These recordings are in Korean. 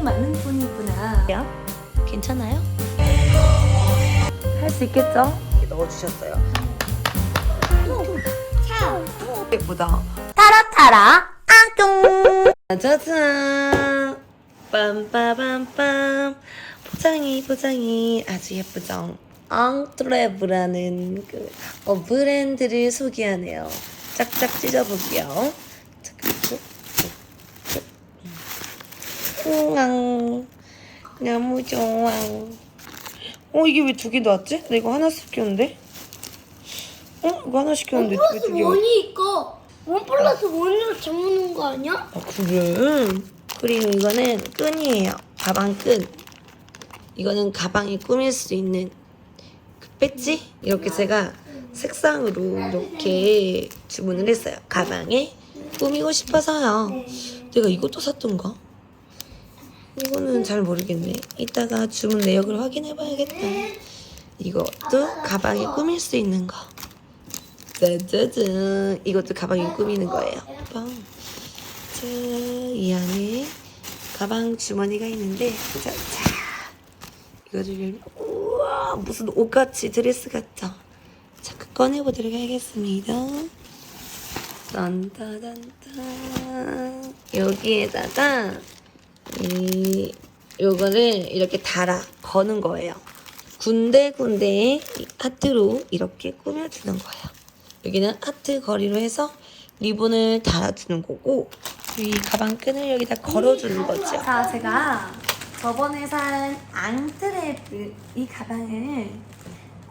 사랑이 많은 분이구나. 괜찮아요? 할 수 있겠죠? 넣어주셨어요. 차. 예쁘다. 타라 타라. 아뭝. 짜잔. 빰빠밤빰. 포장이 포장이 아주 예쁘죠? 앙트레브라는 그 어, 브랜드를 소개하네요. 짝짝 찢어볼게요. 자, 그리고 응, 너무 좋아. 어, 이게 왜 두 개 나왔지? 나 이거 하나 시켰는데? 어? 이거 하나 시켰는데 왜 플러스 두 개? 원이니까 원 플러스 원으로 적는 거 아니야? 아, 그래? 그리고 이거는 끈이에요. 가방 끈. 이거는 가방에 꾸밀 수 있는 그 배지? 이렇게 제가 색상으로 이렇게 주문을 했어요. 가방에 꾸미고 싶어서요. 내가 이것도 샀던가? 이거는 잘 모르겠네. 이따가 주문 내역을 확인해 봐야겠다. 이것도 가방에 꾸밀 수 있는 거. 짜자잔. 이것도 가방에 꾸미는 거예요. 뻥. 자, 이 안에 가방 주머니가 있는데, 자, 자. 이거를 열면, 우와, 무슨 옷같이 드레스 같죠? 자, 그 꺼내보도록 하겠습니다. 딴따단딴. 여기에다가, 이, 요거를 이렇게 달아, 거는 거예요. 군데군데에 이 하트로 이렇게 꾸며주는 거예요. 여기는 하트 거리로 해서 리본을 달아주는 거고 이 가방 끈을 여기다 걸어주는 거죠. 자, 제가 저번에 산 앙트레브 이 가방을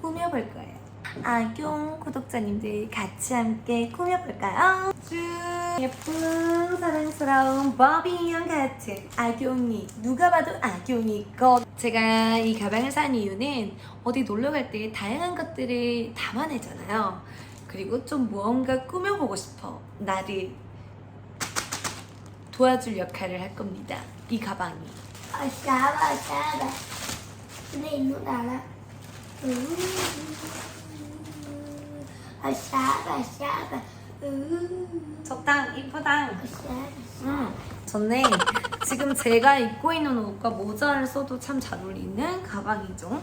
꾸며볼 거예요. 아경 구독자님들 같이 함께 꾸며볼까요? 쭉 예쁜 사랑스러운 버비 인형 같은 아경이 누가 봐도 것 제가 이 가방을 산 이유는 어디 놀러 갈 때 다양한 것들을 담아내잖아요. 그리고 좀 무언가 꾸며보고 싶어. 나를 도와줄 역할을 할 겁니다. 이 가방이. 아싸바 아싸바. 근데 이거 알아? 음. 아싸바 아싸바. 음. 적당, 이쁘당. 음, 좋네. 지금 제가 입고 있는 옷과 모자를 써도 참 잘 어울리는 가방이죠.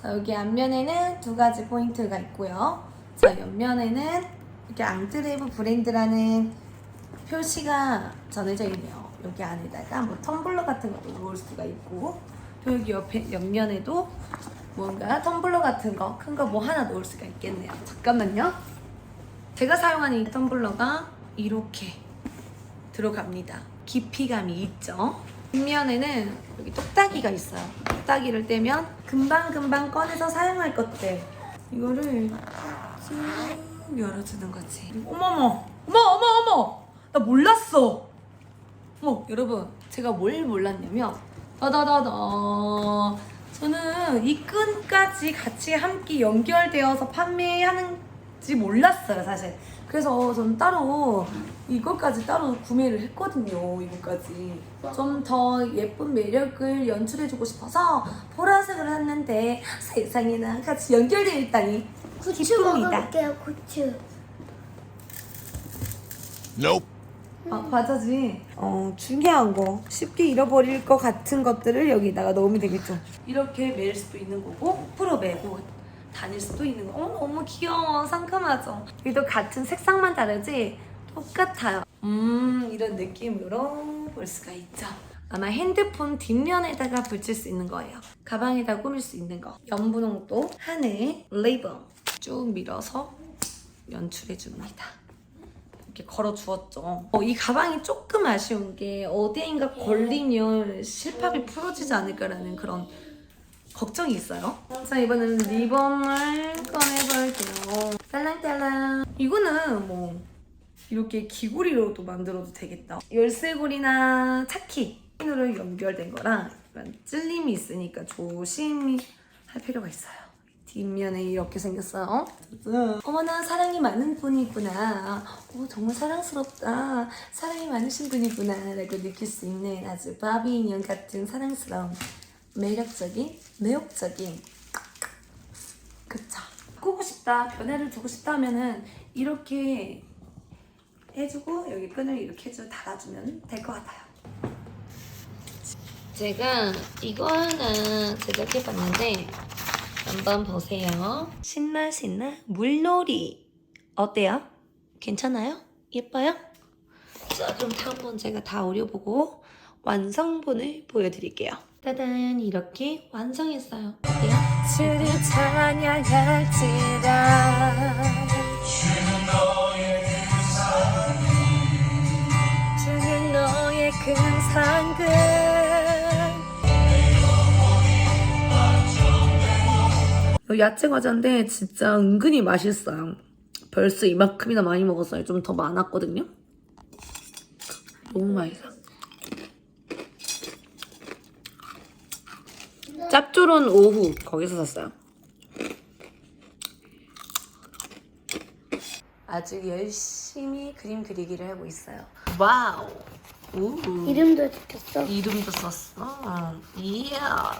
자, 여기 앞면에는 두 가지 포인트가 있고요. 자, 옆면에는 이렇게 앙트레브 브랜드라는 표시가 전해져 있네요. 여기 안에다가 뭐 텀블러 같은 것도 놓을 수가 있고, 또 여기 옆에 옆면에도 뭔가 텀블러 같은 거, 큰 거 뭐 하나 놓을 수가 있겠네요. 잠깐만요. 제가 사용하는 이 텀블러가 이렇게 들어갑니다. 깊이감이 있죠. 뒷면에는 여기 똑딱이가 있어요. 똑딱이를 떼면 금방금방 꺼내서 사용할 것들 이거를 쭉 열어주는 거지. 어머머, 어머 어머 어머, 나 몰랐어. 어머 여러분, 제가 뭘 몰랐냐면 다다다다. 저는 이 끈까지 같이 함께 연결되어서 판매하는지 몰랐어요, 사실. 그래서 저는 따로 이것까지 따로 구매를 했거든요, 이거까지. 좀 더 예쁜 매력을 연출해주고 싶어서 보라색을 했는데 세상에나 같이 연결되어 있다니 고추 기쁩니다. 먹어볼게요 고추. Nope. 아, 과자지. 어, 중요한 거. 쉽게 잃어버릴 것 같은 것들을 여기다가 넣으면 되겠죠. 이렇게 매일 수도 있는 거고, 풀어 매고 다닐 수도 있는 거. 어, 너무 귀여워. 상큼하죠? 여기도 같은 색상만 다르지? 똑같아요. 음, 이런 느낌으로 볼 수가 있죠. 아마 핸드폰 뒷면에다가 붙일 수 있는 거예요. 가방에다 꾸밀 수 있는 거. 연분홍도 하늘 레이븐 쭉 밀어서 연출해 줍니다. 이렇게 걸어 주었죠. 어, 이 가방이 조금 아쉬운 게 어디인가 걸리면 실밥이 풀어지지 않을까라는 그런 걱정이 있어요. 자 이번에는 리본을 꺼내볼게요. 딸랑딸랑. 이거는 뭐 이렇게 귀고리로도 만들어도 되겠다. 열쇠고리나 차키 으로 연결된 거랑 찔림이 있으니까 조심히 할 필요가 있어요. 뒷면에 이렇게 생겼어요. 짜잔. 어머나 사랑이 많은 분이구나. 어, 정말 사랑스럽다. 사랑이 많으신 분이구나. 라고 느낄 수 있는 아주 바비 인형 같은 사랑스러운 매력적인 매혹적인 그쵸. 꾸고 싶다. 변화를 주고 싶다 하면은 이렇게 해주고 여기 끈을 이렇게 해줘 달아주면 될 것 같아요. 제가 이거 하나 제작해봤는데 한번 보세요. 신나 신나 물놀이 어때요? 괜찮아요? 예뻐요? 자 그럼 한번 제가 다 오려보고 완성본을 보여드릴게요. 따단 이렇게 완성했어요. 어때요? 주를 찬양할지라 주는 너의 큰 상급 야채 과자인데 진짜 은근히 맛있어요 벌써 이만큼이나 많이 먹었어요 좀 더 많았거든요 너무 맛있어 짭조름 오후 거기서 샀어요 아주 열심히 그림 그리기를 하고 있어요 와우 우. 이름도 지켰어. 이름도 썼어. 이야.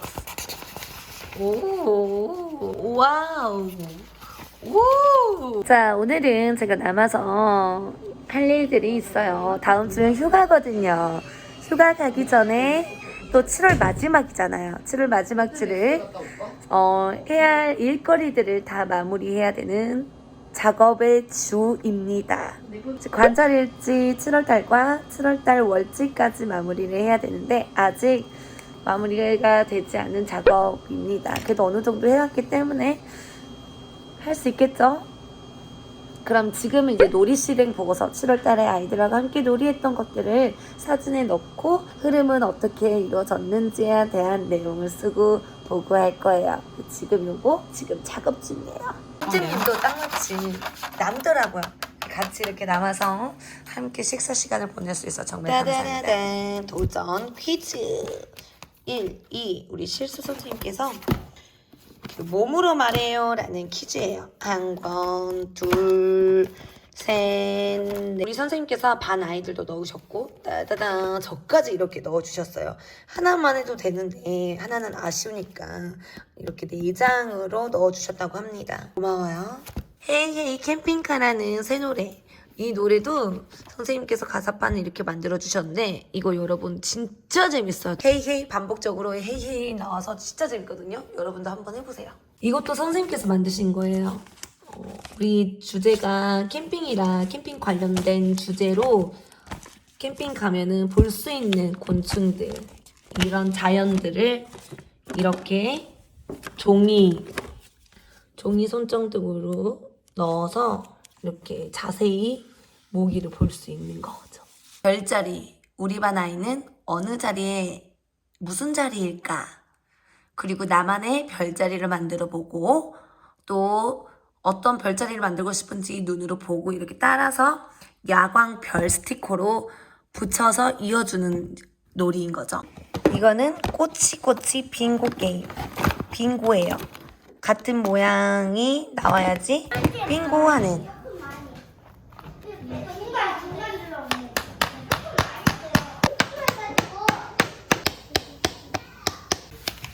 오, 와우. 오. 자, 오늘은 제가 남아서 할 일들이 있어요. 다음 주엔 휴가거든요. 휴가 가기 전에 또 7월 마지막이잖아요. 7월 마지막 주를 어, 해야 할 일거리들을 다 마무리해야 되는 작업의 주입니다. 즉, 관찰일지 7월달과 7월달 월지까지 마무리를 해야 되는데 아직 마무리가 되지 않은 작업입니다. 그래도 어느 정도 해왔기 때문에 할 수 있겠죠? 그럼 지금은 이제 놀이 실행 보고서 7월 달에 아이들하고 함께 놀이했던 것들을 사진에 넣고 흐름은 어떻게 이루어졌는지에 대한 내용을 쓰고 보고할 거예요. 지금 요거 지금 작업 중이에요. 선생님도 땅같이 남더라고요. 같이 이렇게 남아서 함께 식사 시간을 보낼 수 있어 정말 감사합니다. 도전 퀴즈 1, 2 우리 실수 선생님께서 몸으로 말해요 라는 퀴즈예요. 한 권, 둘, 셋, 넷. 우리 선생님께서 반 아이들도 넣으셨고, 따다다, 저까지 이렇게 넣어주셨어요. 하나만 해도 되는데, 하나는 아쉬우니까, 이렇게 네 장으로 넣어주셨다고 합니다. 고마워요. 헤이 헤이 캠핑카라는 새 노래. 이 노래도 선생님께서 가사판을 이렇게 만들어 주셨는데 이거 여러분 진짜 재밌어요. 헤이헤이 반복적으로 헤이헤이 나와서 진짜 재밌거든요. 여러분도 한번 해보세요. 이것도 선생님께서 만드신 거예요. 어, 우리 주제가 캠핑이라 캠핑 관련된 주제로 캠핑 가면은 볼 수 있는 곤충들 이런 자연들을 이렇게 종이 종이 손정등으로 넣어서 이렇게 자세히 모기를 볼 수 있는 거죠. 별자리. 우리 반 아이는 어느 자리에 무슨 자리일까? 그리고 나만의 별자리를 만들어 보고 또 어떤 별자리를 만들고 싶은지 눈으로 보고 이렇게 따라서 야광 별 스티커로 붙여서 이어주는 놀이인 거죠. 이거는 꼬치꼬치 빙고 게임. 빙고예요. 같은 모양이 나와야지 빙고 하는.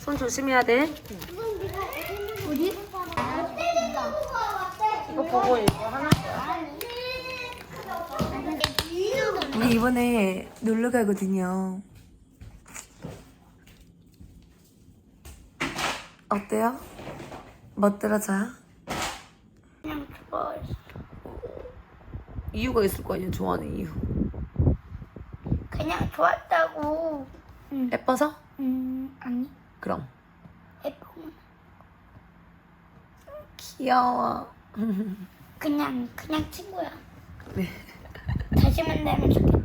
손 조심해야 돼. 어디? 이거 보고 이거 하나. 우리 이번에 놀러 가거든요. 어때요? 멋들어져요? 그냥 좋아해. 이유가 있을 거 아니야, 좋아하는 이유. 그냥 좋았다고. 응. 예뻐서? 음 아니 그럼. 예쁘면 귀여워. 그냥 그냥 친구야. 네. 다시 만나면 좋겠다.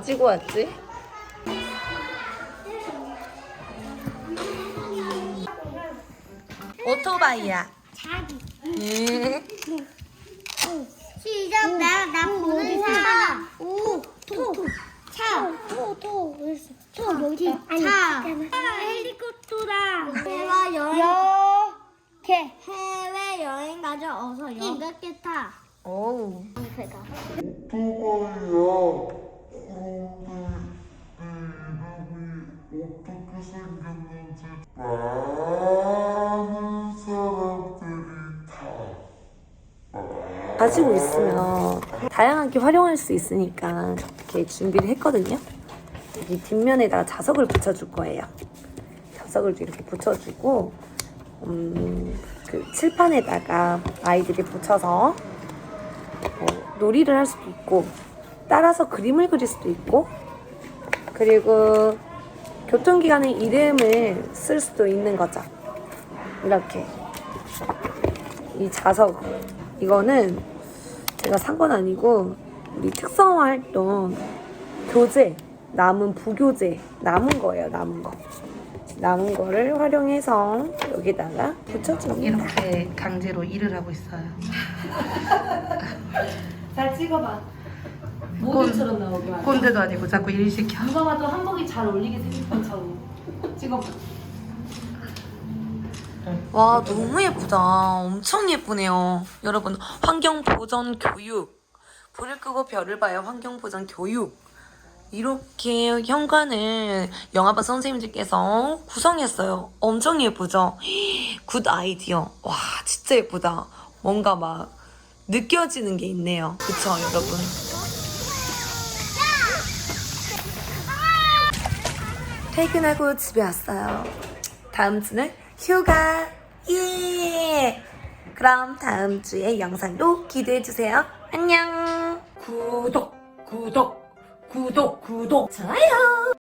가지고 왔지? 오토바이야. 자기. 음. 시작. 나, 나 보는 사. 오, 토, 토. 차. 토, 토. 어딨어? 토, 여기. 차. 헬리콥터다. 해외 여행. 여. 개. 해외 여행 가자. 어서 여객기 타. 오. 배가. 오토바이야. 그런데 생겼는지 많은 사람들이 다 가지고 있으면 다양하게 활용할 수 있으니까 이렇게 준비를 했거든요. 여기 뒷면에다가 자석을 붙여줄 거예요. 자석을 이렇게 붙여주고 음, 그 칠판에다가 아이들이 붙여서 어, 놀이를 할 수도 있고 따라서 그림을 그릴 수도 있고 그리고 교통기관의 이름을 쓸 수도 있는 거죠. 이렇게. 이 자석. 이거는 제가 산 건 아니고 우리 특성화 활동 교재 남은 부교재 남은 거예요 남은 거. 남은 거를 활용해서 여기다가 붙여줍니다. 이렇게 강제로 일을 하고 있어요. 잘 찍어봐 모델처럼 나오게 말이야? 꼰대도 아니고 자꾸 일 시켜. 누가 봐도 한복이 잘 어울리게 생긴 것처럼 찍어봐. 와 너무 예쁘다. 엄청 예쁘네요. 여러분 환경 보전 교육. 불을 끄고 별을 봐요. 환경 보전 교육. 이렇게 현관을 영화반 선생님들께서 구성했어요. 엄청 예쁘죠? 굿 아이디어 와 진짜 예쁘다. 뭔가 막 느껴지는 게 있네요. 그쵸 여러분 퇴근하고 집에 왔어요. 다음 주는 휴가. 예. 그럼 다음 주에 영상도 기대해 주세요. 안녕. 구독, 구독, 구독, 구독, 좋아요.